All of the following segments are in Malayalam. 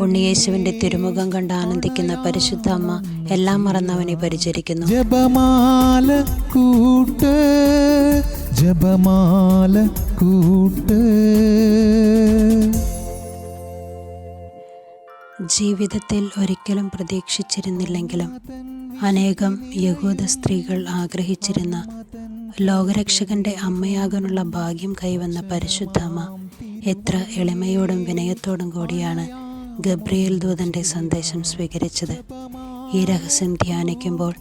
ഉണ്ണിയേശുവിന്റെ തിരുമുഖം കണ്ട് ആനന്ദിക്കുന്ന പരിശുദ്ധ അമ്മ എല്ലാം മറന്നവനെ പരിചരിക്കുന്നു. ജപമാല കൂട്ട് ജപമാല കൂട്ട്. ജീവിതത്തിൽ ഒരിക്കലും പ്രതീക്ഷിച്ചിരുന്നില്ലെങ്കിലും അനേകം യഹൂദ സ്ത്രീകൾ ആഗ്രഹിച്ചിരുന്ന ലോകരക്ഷകന്റെ അമ്മയാകാനുള്ള ഭാഗ്യം കൈവന്ന പരിശുദ്ധമ്മ എത്ര എളിമയോടും വിനയത്തോടും കൂടിയാണ് ഗബ്രിയേൽ ദൂതന്റെ സന്ദേശം സ്വീകരിച്ചത്. ഈ രഹസ്യം ധ്യാനിക്കുമ്പോൾ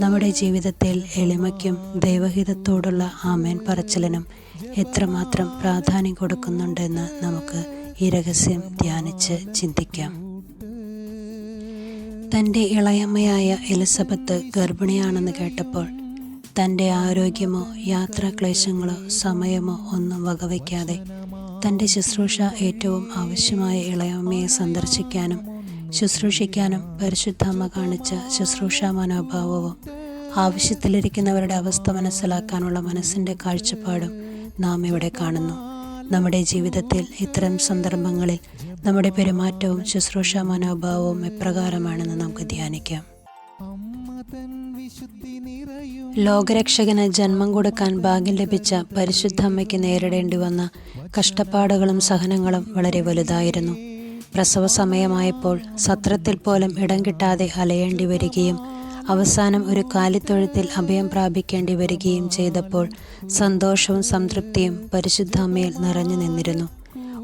നമ്മുടെ ജീവിതത്തിൽ എളിമയ്ക്കും ദൈവഹിതത്തോടുള്ള ആമേൻ പറച്ചിലിനും എത്രമാത്രം പ്രാധാന്യം കൊടുക്കുന്നുണ്ടെന്ന് നമുക്ക് ഈ രഹസ്യം ധ്യാനിച്ച് ചിന്തിക്കാം. തന്റെ ഇളയമ്മയായ എലിസബത്ത് ഗർഭിണിയാണെന്ന് കേട്ടപ്പോൾ തന്റെ ആരോഗ്യമോ യാത്രാക്ലേശങ്ങളോ സമയമോ ഒന്നും വകവയ്ക്കാതെ തന്റെ ശുശ്രൂഷ ഏറ്റവും ആവശ്യമായ ഇളയമ്മയെ സന്ദർശിക്കാനും ശുശ്രൂഷിക്കാനും പരിശുദ്ധമ്മ കാണിച്ച ശുശ്രൂഷ മനോഭാവവും ആവശ്യത്തിലിരിക്കുന്നവരുടെ അവസ്ഥ മനസ്സിലാക്കാനുള്ള മനസ്സിന്റെ കാഴ്ചപ്പാടും നാം ഇവിടെ കാണുന്നു. നമ്മുടെ ജീവിതത്തിൽ ഇത്തരം സന്ദർഭങ്ങളിൽ നമ്മുടെ പെരുമാറ്റവും ശുശ്രൂഷ മനോഭാവവും എപ്രകാരമാണെന്ന് നമുക്ക് ധ്യാനിക്കാം. ലോകരക്ഷകന് ജന്മം കൊടുക്കാൻ ഭാഗ്യം ലഭിച്ച പരിശുദ്ധ അമ്മയ്ക്ക് നേരിടേണ്ടി വന്ന കഷ്ടപ്പാടുകളും സഹനങ്ങളും വളരെ വലുതായിരുന്നു. പ്രസവ സമയമായപ്പോൾ സത്രത്തിൽ പോലും ഇടം കിട്ടാതെ അലയേണ്ടി വരികയും അവസാനം ഒരു കാലിത്തൊഴുത്തിൽ അഭയം പ്രാപിക്കേണ്ടി വരികയും ചെയ്തപ്പോൾ സന്തോഷവും സംതൃപ്തിയും പരിശുദ്ധ അമ്മയിൽ നിറഞ്ഞു നിന്നിരുന്നു.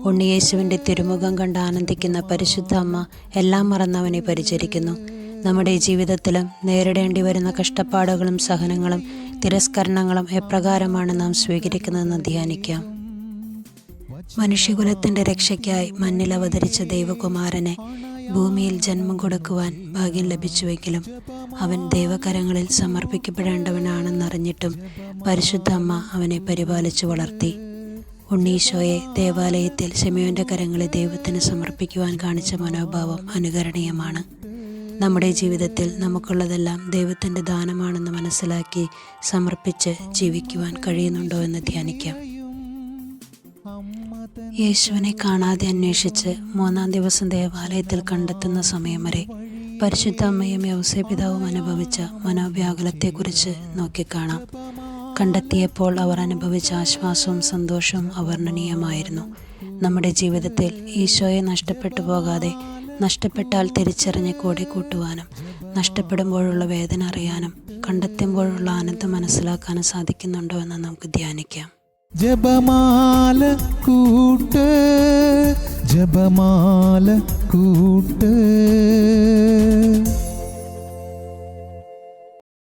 ഉണ്ണിയേശുവിന്റെ തിരുമുഖം കണ്ട് ആനന്ദിക്കുന്ന പരിശുദ്ധ അമ്മ എല്ലാം മറന്നവനെ പരിചരിക്കുന്നു. നമ്മുടെ ജീവിതത്തിലും നേരിടേണ്ടി വരുന്ന കഷ്ടപ്പാടുകളും സഹനങ്ങളും തിരസ്കരണങ്ങളും എപ്രകാരമാണ് നാം സ്വീകരിക്കുന്നതെന്ന് ധ്യാനിക്കാം. മനുഷ്യകുലത്തിന്റെ രക്ഷയ്ക്കായി മണ്ണിൽ അവതരിച്ച ദൈവകുമാരനെ ഭൂമിയിൽ ജന്മം കൊടുക്കുവാൻ ഭാഗ്യം ലഭിച്ചുവെങ്കിലും അവൻ ദൈവകരങ്ങളിൽ സമർപ്പിക്കപ്പെടേണ്ടവനാണെന്നറിഞ്ഞിട്ടും പരിശുദ്ധ അമ്മ അവനെ പരിപാലിച്ചു വളർത്തി. ഉണ്ണീശോയെ ദേവാലയത്തിൽ ശമയോന്റെ കരങ്ങളെ ദൈവത്തിന് സമർപ്പിക്കുവാൻ കാണിച്ച മനോഭാവം അനുകരണീയമാണ്. നമ്മുടെ ജീവിതത്തിൽ നമുക്കുള്ളതെല്ലാം ദൈവത്തിന്റെ ദാനമാണെന്ന് മനസ്സിലാക്കി സമർപ്പിച്ച് ജീവിക്കുവാൻ കഴിയുന്നുണ്ടോ എന്ന് ധ്യാനിക്കാം. യേശുവിനെ കാണാതെ അന്വേഷിച്ച് മൂന്നാം ദിവസം ദേവാലയത്തിൽ കണ്ടെത്തുന്ന സമയം വരെ പരിശുദ്ധ അമ്മയും യൗസേ പിതാവും അനുഭവിച്ച മനോവ്യാകുലത്തെക്കുറിച്ച് നോക്കിക്കാണാം. കണ്ടെത്തിയപ്പോൾ അവർ അനുഭവിച്ച ആശ്വാസവും സന്തോഷവും അവർണനീയമായിരുന്നു. നമ്മുടെ ജീവിതത്തിൽ ഈശോയെ നഷ്ടപ്പെട്ടു പോകാതെ നഷ്ടപ്പെട്ടാൽ തിരിച്ചറിഞ്ഞ് കൂടെ കൂട്ടുവാനും നഷ്ടപ്പെടുമ്പോഴുള്ള വേദന അറിയാനും കണ്ടെത്തുമ്പോഴുള്ള ആനന്ദം മനസ്സിലാക്കാനും സാധിക്കുന്നുണ്ടോ എന്ന് നമുക്ക് ധ്യാനിക്കാം. ജപമാല കൂട്ട് ജപമാല കൂട്ട്.